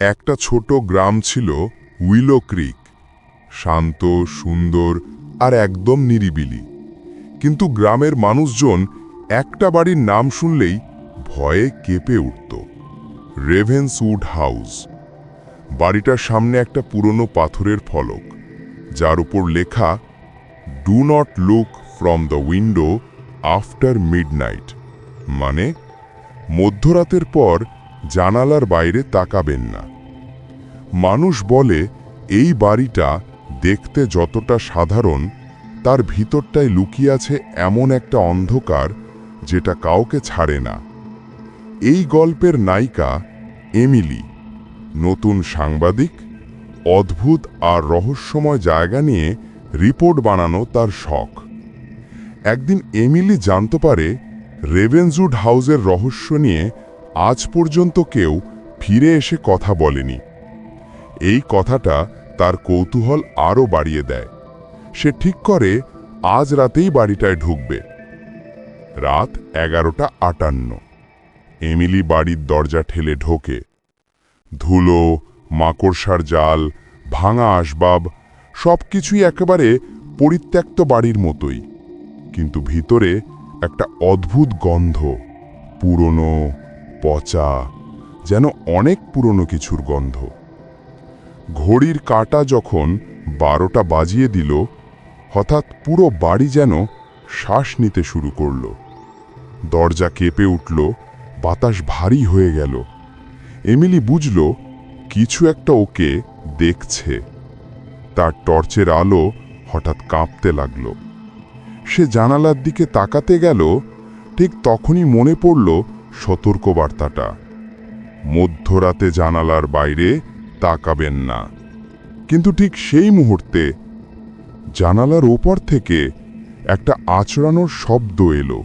একটা ছোট গ্রাম ছিল উইলো ক্রিক। শান্ত, সুন্দর আর একদম নিরিবিলি। কিন্তু গ্রামের মানুষজন একটা বাড়ির নাম শুনলেই ভয়ে কেঁপে উঠত। রেভেন্সউড হাউস বাড়িটার সামনে একটা পুরনো পাথরের ফলক, যার উপর লেখা do not look from the window after midnight মানে মধ্যরাতের পর জানালার বাইরে তাকাবেন না। মানুষ বলে, এই বাড়িটা দেখতে যতটা সাধারণ, তার ভিতরটায় লুকিয়ে আছে এমন একটা অন্ধকার যেটা কাউকে ছাড়ে না। এই গল্পের নায়িকা এমিলি, নতুন সাংবাদিক, অদ্ভুত আর রহস্যময় জায়গা নিয়ে রিপোর্ট বানানো তার শখ। একদিন এমিলি জানতে পারে, রেভেনজুড হাউসের রহস্য নিয়ে আজ পর্যন্ত কেউ ফিরে এসে কথা বলেনি। এই কথাটা তার কৌতূহল আরও বাড়িয়ে দেয়। সে ঠিক করে আজ রাতেই বাড়িটায় ঢুকবে। রাত এগারোটা আটান্ন। এমিলি বাড়ির দরজা ঠেলে ঢোকে। ধুলো, মাকড়সার জাল, ভাঙা আসবাব সব কিছুই একেবারে পরিত্যক্ত বাড়ির মতোই। কিন্তু ভিতরে একটা অদ্ভুত গন্ধ, পুরনো পচা, যেন অনেক পুরনো কিছুর গন্ধ। ঘড়ির কাঁটা যখন বারোটা বাজিয়ে দিল, হঠাৎ পুরো বাড়ি যেন শ্বাস নিতে শুরু করল। দরজা কেঁপে উঠল, বাতাস ভারী হয়ে গেল। এমিলি বুঝল, কিছু একটা ওকে দেখছে। তার টর্চের আলো হঠাৎ কাঁপতে লাগল। সে জানালার দিকে তাকাতে গেল, ঠিক তখনই মনে পড়ল সতর্কবার্তাটা। মধ্যরাতে জানালার বাইরে তাকাবেন না। কিন্তু ঠিক সেই মুহূর্তে জানালার ওপর থেকে একটা আচড়ানোর শব্দ এলো।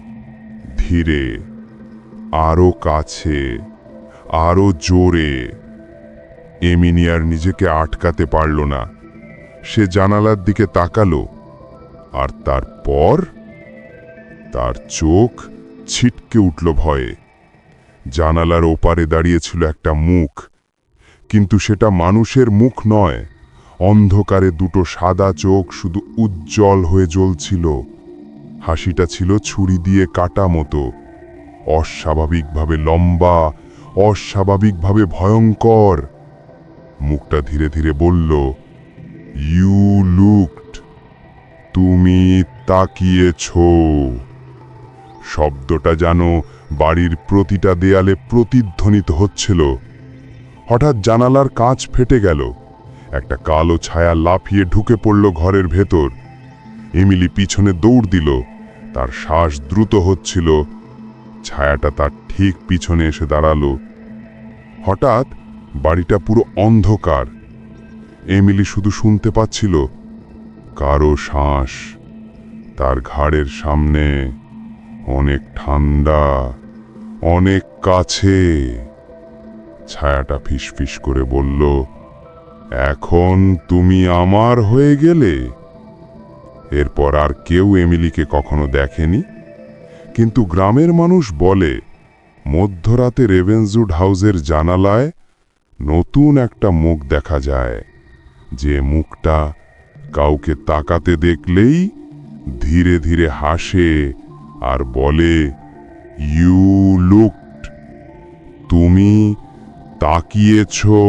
ধীরে আরও কাছে আরও জোরে। এমিনিয়ার নিজেকে আটকাতে পারল না। সে জানালার দিকে তাকালো আর তারপর তার চোখ ছিটকে উঠল ভয়ে। জানালার ওপারে দাঁড়িয়েছিল একটা মুখ। কিন্তু সেটা মানুষের মুখ নয়। অন্ধকারে দুটো সাদা চোখ শুধু উজ্জ্বল হয়ে জ্বলছিল। হাসিটা ছিল ছুরি দিয়ে কাটা মতো। অস্বাভাবিকভাবে লম্বা, অস্বাভাবিকভাবে ভয়ঙ্কর। মুখটা ধীরে ধীরে বলল ইউ লুকড তুমি তাকিয়েছ। শব্দটা যেন বাড়ির প্রতিটা দেয়ালে প্রতিধ্বনিত হচ্ছিল। হঠাৎ জানালার কাঁচ ফেটে গেল। একটা কালো ছায়া লাফিয়ে ঢুকে পড়ল ঘরের ভেতর। এমিলি পিছনে দৌড় দিল। তার শ্বাস দ্রুত হচ্ছিল। ছায়াটা তার ঠিক পিছনে এসে দাঁড়াল। হঠাৎ বাড়িটা পুরো অন্ধকার। এমিলি শুধু শুনতে পাচ্ছিল কারও শ্বাস। তার ঘাড়ের সামনে অনেক ঠান্ডা। অনেক কাছে। ছায়াটা ফিসফিস করে বলল, এখন তুমি আমার হয়ে গেলে? এরপর আর কেউ এমিলিকে কখনো দেখেনি। কিন্তু গ্রামের মানুষ বলে, মধ্যরাতে রেভেনজুড হাউসের জানালায় নতুন একটা মুখ দেখা যায়, যে মুখটা কাউকে তাকাতে দেখলেই ধীরে ধীরে হাসে আর বলে ইউ লুকড তুমি তাকিয়েছো।